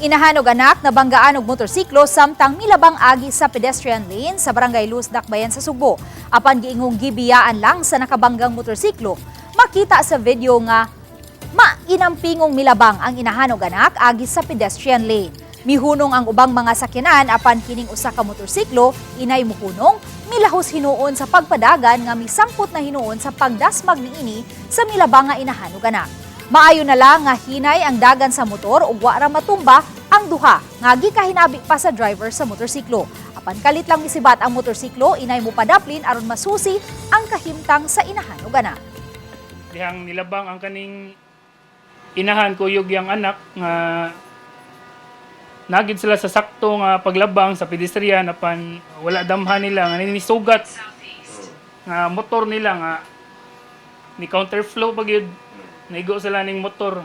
Inahanog anak na banggaan og motorsiklo samtang milabang agi sa pedestrian lane sa barangay Luz Dakbayan sa Sugbo. Apan giingong gibiyaan lang sa nakabanggang motorsiklo. Makita sa video nga mainampingong milabang ang inahanog anak agi sa pedestrian lane. Mihunong ang ubang mga sakyanan apan kining usa ka motorsiklo inay mukunong milahos hinuon sa pagpadagan nga misangpot na hinuon sa pagdasmag niini sa milabang nga inahanog anak. Maayo na lang nga hinay ang dagan sa motor ug wa ra matumba ang duha nga gikahinabi pa sa driver sa motorsiklo. Apan kalit lang misibat ang motorsiklo inay mo padaplin aron masusi ang kahimtang sa inahanog anak. dihang nilabang ang kaning inahan kuyog yang anak nga nagid sila sa sakto nga paglabang sa pedestrian apan wala damhan nila nga ninisugat nga motor nila nga ni counterflow pag yun naigo sila ning motor